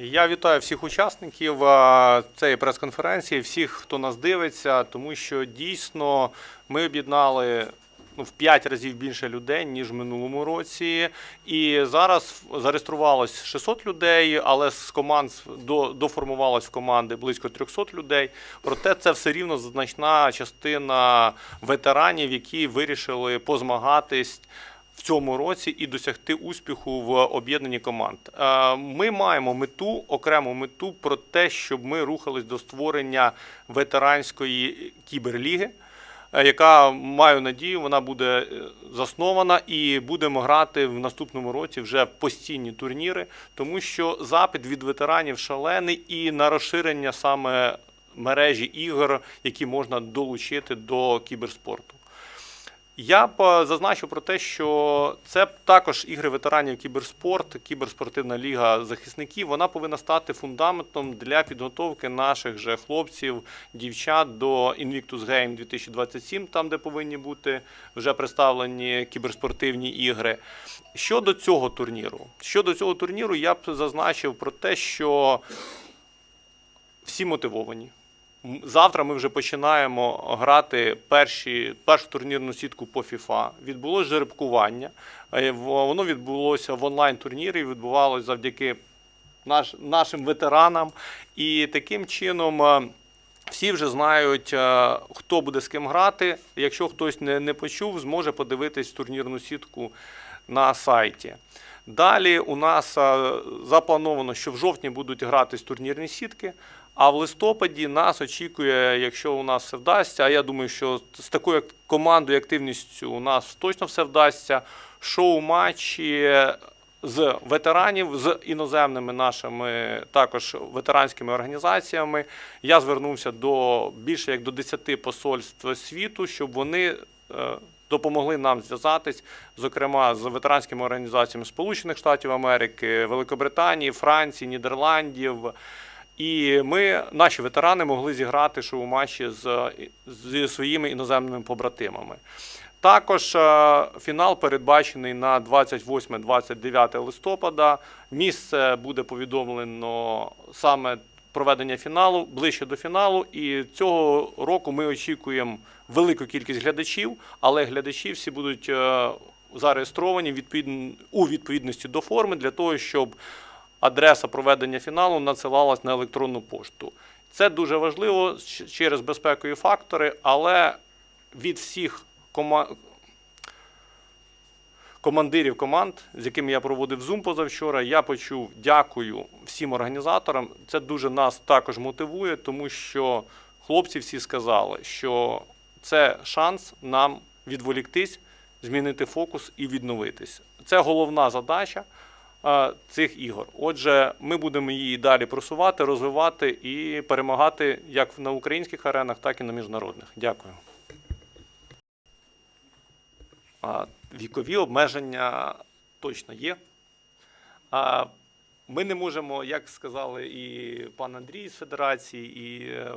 Я вітаю всіх учасників цієї прес-конференції, всіх, хто нас дивиться, тому що дійсно ми об'єднали ну, в 5 разів більше людей, ніж в минулому році. І зараз зареєструвалось 600 людей, але з команд до, доформувалось в команди близько 300 людей. Проте це все рівно значна частина ветеранів, які вирішили позмагатись в цьому році і досягти успіху в об'єднанні команд. Е, Ми маємо мету, окрему мету про те, щоб ми рухались до створення ветеранської кіберліги. е, Яка маю надію, вона буде е, заснована і будемо грати в наступному році вже постійні турніри, тому що запит від ветеранів шалений і на розширення саме мережі ігор, які можна долучити до кіберспорту. Я б е, зазначив про те, що це також ігри ветеранів кіберспорт, кіберспортивна ліга захисників. Вона повинна стати фундаментом для підготовки наших же хлопців, дівчат до Invictus Game 2027, там де повинні бути вже представлені кіберспортивні ігри. Щодо цього турніру, щодо цього турніру, я б зазначив про те, що всі мотивовані. Завтра ми вже починаємо грати перші, першу турнірну сітку по FIFA. Відбулося жеребкування. Е, Воно відбулося в онлайн-турнірі, відбувалося завдяки наш, нашим ветеранам. І таким чином е, всі вже знають, е, хто буде з ким грати. Якщо хтось не, не почув, зможе подивитись турнірну сітку на сайті. Далі у нас заплановано, що в жовтні будуть гратись турнірні сітки. А в листопаді нас очікує, якщо у нас все вдасться, а я думаю, що з такою командою активністю у нас точно все вдасться. Шоу-матчі з ветеранів, з іноземними нашими також ветеранськими організаціями. Я звернувся до більше як до 10 посольств світу, щоб вони е, допомогли нам зв'язатись, зокрема з ветеранськими організаціями Сполучених Штатів Америки, Великобританії, Франції, Нідерландів. І ми, наші ветерани, могли зіграти шоу-матчі з, зі своїми іноземними побратимами. Також е, фінал передбачений на 28-29 листопада. Місце буде повідомлено саме проведення фіналу ближче до фіналу. І цього року ми очікуємо велику кількість глядачів, але глядачі всі будуть е, зареєстровані відповідн- у відповідності до форми для того, щоб адреса проведення фіналу надсилалась на електронну пошту. Це дуже важливо через безпекові фактори, але від всіх кома... командирів команд, з якими я проводив Zoom позавчора, я почув дякую всім організаторам. Це дуже нас також мотивує, тому що хлопці всі сказали, що це шанс нам відволіктись, змінити фокус і відновитись. Це головна задача цих ігор. Отже, ми будемо її далі просувати, розвивати і перемагати як на українських аренах, так і на міжнародних. Дякую. Вікові обмеження точно є. Ми не можемо, як сказали і пан Андрій з Федерації, і е,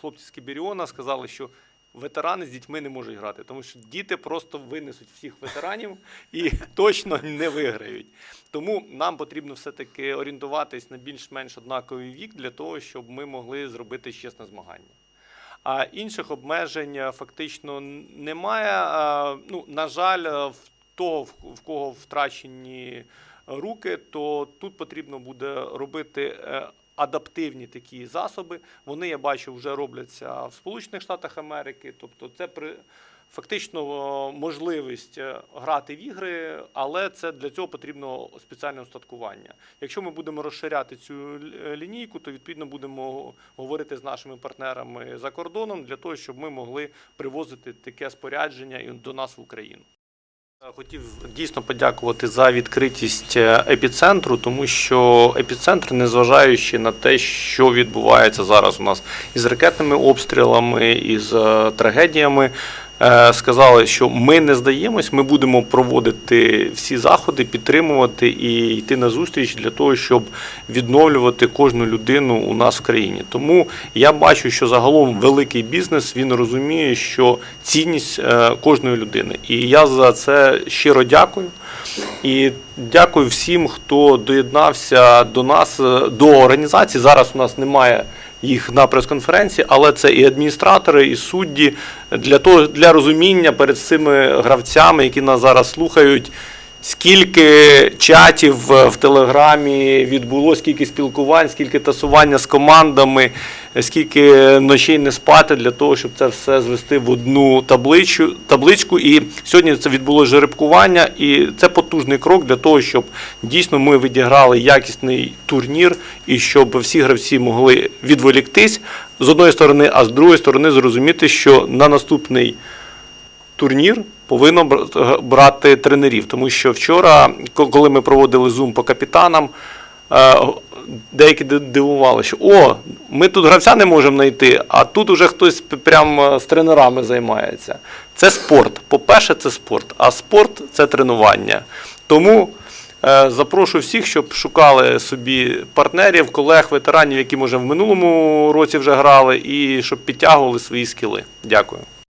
хлопці з Кіберіона сказали, що ветерани з дітьми не можуть грати, тому що діти просто винесуть всіх ветеранів і точно не виграють. Тому нам потрібно все-таки орієнтуватись на більш-менш однаковий вік для того, щоб ми могли зробити чесне змагання. А інших обмежень е, фактично немає. Ну, на жаль, е, в того, в кого втрачені руки, то тут потрібно буде робити е, адаптивні такі засоби. Вони, я бачу, вже робляться в Сполучених Штатах Америки. Тобто, це при фактично е, можливість е, грати в ігри, але це для цього потрібно спеціальне устаткування. Якщо ми будемо розширяти цю лінійку, то відповідно будемо говорити з нашими партнерами за кордоном для того, щоб ми могли привозити таке спорядження і до нас в Україну. Хотів дійсно подякувати за відкритість е, епіцентру, тому що епіцентр, незважаючи на те, що відбувається зараз у нас із ракетними обстрілами, із е, трагедіями, сказали, що ми не здаємось, ми будемо проводити всі заходи, підтримувати і йти на зустріч для того, щоб відновлювати кожну людину у нас в країні. Тому я бачу, що загалом великий бізнес він розуміє, що цінність е, кожної людини. І я за це щиро дякую. І дякую всім, хто доєднався до нас, е, до організації. Зараз у нас немає їх на прес-конференції, але це і адміністратори, і судді для того для розуміння перед цими гравцями, які нас зараз слухають. Скільки чатів в Телеграмі відбуло, скільки спілкувань, скільки тасування з командами, скільки ночей не спати для того, щоб це все звести в одну табличку. табличку. І сьогодні це відбулося жеребкування, і це потужний крок для того, щоб дійсно ми відіграли якісний турнір і щоб всі гравці могли відволіктись з одної сторони, а з другої сторони зрозуміти, що на наступний турнір повинно бр- брати тренерів. Тому що вчора, коли ми проводили зум по капітанам, е, деякі ди- дивували, що о, ми тут гравця не можемо знайти, а тут уже хтось п- прям е, з тренерами займається. Це спорт. По-перше, це спорт, а спорт це тренування. Тому е, запрошую всіх, щоб шукали собі партнерів, колег, ветеранів, які може в минулому році вже грали, і щоб підтягували свої скіли. Дякую.